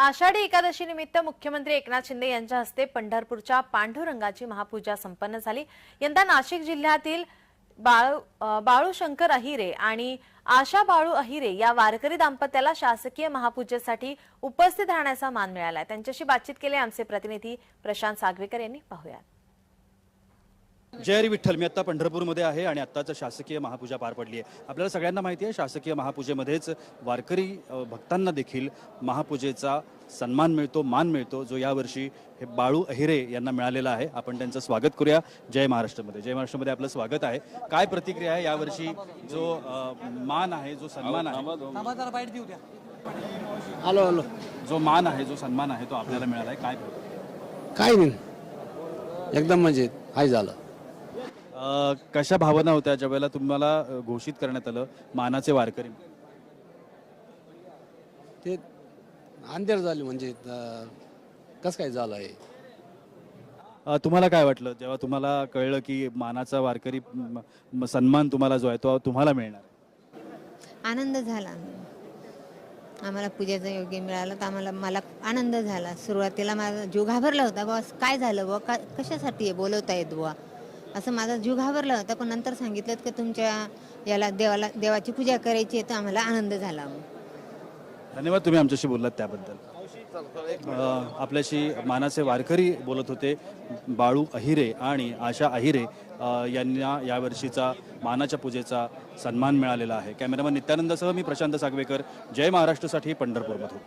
आषाढी एकादशी निमित्त मुख्यमंत्री एकनाथ शिंदे यांच्या हस्ते पंढरपूरच्या पांडुरंगाची महापूजा संपन्न झाली. यंदा नाशिक जिल्ह्यातील बाळू अं, बाळूशंकर अहिरे आणि आशा बाळू अहिरे या वारकरी दाम्पत्याला शासकीय महापूजेसाठी उपस्थित राहण्याचा मान मिळाला. त्यांच्याशी बातचीत केली आमचे प्रतिनिधी प्रशांत सागवेकर यांनी. पाहूयात. जय हरी विठ्ठल. मी आत्ता पंढरपूरमध्ये आहे आणि आत्ताच शासकीय महापूजा पार पडली आहे. आपल्याला सगळ्यांना माहिती आहे शासकीय महापूजेमध्येच वारकरी भक्तांना देखील महापूजेचा सन्मान मिळतो मान मिळतो जो यावर्षी हे बाळू अहिरे यांना मिळालेला आहे. आपण त्यांचं स्वागत करूया जय महाराष्ट्रमध्ये. जय महाराष्ट्रमध्ये आपलं स्वागत आहे. काय प्रतिक्रिया आहे यावर्षी जो अ, मान आहे जो सन्मान आहे? Hello hello. जो मान आहे जो सन्मान आहे तो आपल्याला मिळाला आहे काय? काय नाही. एकदम म्हणजे हाय झालं. कशा भावना होत्या ज्यावेळेला तुम्हाला अ, घोषित करण्यात आलं मानाचे वारकरी? ते अंधेर झाली म्हणजे कसं काय झालं आहे तुम्हाला काय वाटलं? जेव्हा तुम्हाला कळलं की मानाचा वारकरी म- सन्मान तुम्हाला जो आहे तो तुम्हाला मिळणार आनंद झाला. आम्हाला पूजेचं योग्य मिळालं तर आम्हाला मला आनंद झाला. सुरुवातीला माझा जीव घाबरला होता. बुवा काय झालं बुवा? का कशासाठी आहे बोलवता येत बुवा? असं माझा जीव घाबरला होता पण नंतर सांगितलं की तुमच्या याला देवाला देवाची पूजा करायची आहे तर आम्हाला आनंद झाला धन्यवाद तुम्ही आमच्याशी बोललात त्याबद्दल. आपल्याशी मानाचे वारकरी बोलत होते बाळू अहिरे आणि आशा अहिरे यांना यावर्षीचा मानाच्या पूजेचा सन्मान मिळालेला आहे. कॅमेरामन नित्यानंदसह मी प्रशांत सागवेकर जय महाराष्ट्रसाठी पंढरपूरमधून.